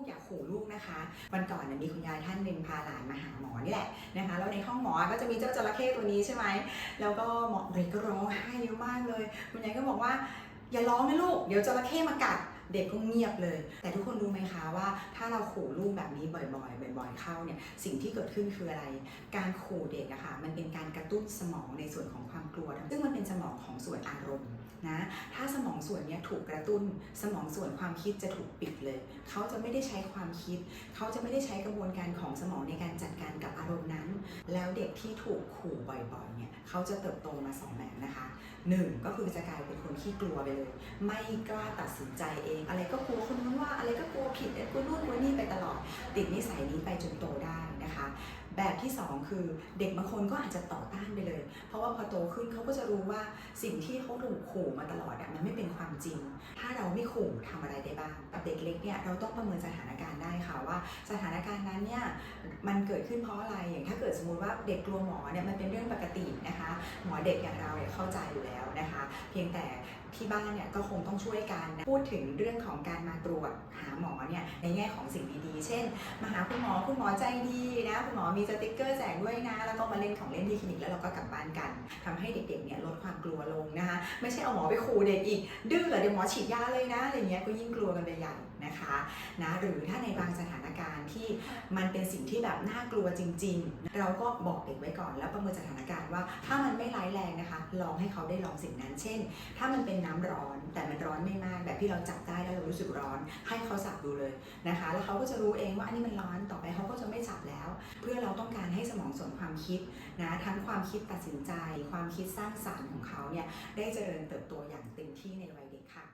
กอย่าขู่ลูกนะคะวันก่อนเนี่ยมีคุณยายท่านหนึ่งพาหลานมาหาหมอนี่แหละนะคะแล้วในห้องหมอก็จะมีเจ้าจระเข้ตัวนี้ใช่ไหมแล้วก็หมอเด็กก็ร้องไห้เยอะมากเลย คุณยายก็บอกว่าอย่าร้องนะลูก เดี๋ยวจระเข้มากัดเด็กก็เงียบเลย แต่ทุกคนรู้ไหมคะว่า ถ้าเราขู่ลูกแบบนี้บ่อยๆ บ่อยๆ เข้าเนี่ย สิ่งที่เกิดขึ้นคืออะไร การขู่เด็กอะค่ะ มันเป็นการกระตุ้นสมองในส่วนของความกลัว ซึ่งมันเป็นสมองของส่วนอารมณ์นะ ส่วนนี้ถูกกระตุ้น สมองส่วนความคิดจะถูกปิดเลย เขาจะไม่ได้ใช้ความคิด เขาจะไม่ได้ใช้กระบวนการของสมองในการจัดการกับอารมณ์นั้น แล้วเด็กที่ถูกขู่บ่อยๆเนี่ยเขาจะเติบโตมาสองแบบนะคะหนึ่งก็คือจะกลายเป็นคนขี้กลัวไปเลย ไม่กล้าตัดสินใจเอง อะไรก็กลัวคนนู้นว่าอะไรก็กลัวผิดกลัวนู่นกลัวนี่ไปตลอด ติดนิสัยนี้ไปจนโตได้นะคะ แบบที่สองคือเด็กบางคนก็อาจจะต่อต้าน เพราะว่าพอโตขึ้นเขาก็จะรู้ว่าสิ่งที่เขาถูกขู่มาตลอดอะมันไม่เป็นความจริง ถ้าเราไม่ขู่ทำอะไรได้บ้างกับเด็กเล็กเนี่ยเราต้องประเมินสถานการณ์ได้ค่ะว่า สถานการณ์นั้นเนี่ยมันเกิดขึ้นเพราะอะไรอย่างถ้าเกิดสมมุติว่าเด็กกลัวหมอเนี่ยมันเป็นเรื่องปกตินะคะ หมอเด็กอย่างเราเนี่ยเข้าใจอยู่แล้วนะคะ เพียงแต่ ที่บ้านเนี่ยก็คงต้องช่วยกันนะพูดถึงเรื่องของการมาตรวจหาหมอเนี่ยในแง่ของสิ่งดีๆ เช่น มาหาคุณหมอคุณหมอใจดีนะคุณหมอมีสติกเกอร์แจกด้วยนะ แล้วก็มาเล่นของเล่นที่คลินิกแล้วเราก็กลับบ้านกันทำให้เด็กๆเนี่ยลดความกลัวลงนะคะไม่ใช่เอาหมอไปขู่เด็กอีก ดื้อเหรอเดี๋ยวหมอฉีดยาเลยนะอะไรเงี้ยก็ยิ่งกลัวกันไปใหญ่นะคะนะหรือถ้าในบางสถานการณ์ที่มันเป็นสิ่งที่แบบน่ากลัวจริง ๆ เราก็บอกเด็กไว้ก่อนแล้วประเมินสถานการณ์ว่า ถ้ามันไม่ร้ายแรงนะคะ ลองให้เขาได้ลองสิ่งนั้น เช่น ถ้ามันเป็นน้ำร้อน แต่มันร้อนไม่มากแบบที่เราจับได้แล้วเรารู้สึกร้อน ให้เขาสับดูเลยนะคะ แล้วเขาก็จะรู้เองว่าอันนี้มันร้อนต่อไปเขาก็จะไม่สับแล้ว เพื่อเราต้องการให้สมองส่วนความคิดนะทั้งความคิดตัดสินใจ ความคิดสร้างสรรค์ของเขาเนี่ยได้เจริญเติบโตอย่างเต็มที่ในวัยเด็กค่ะ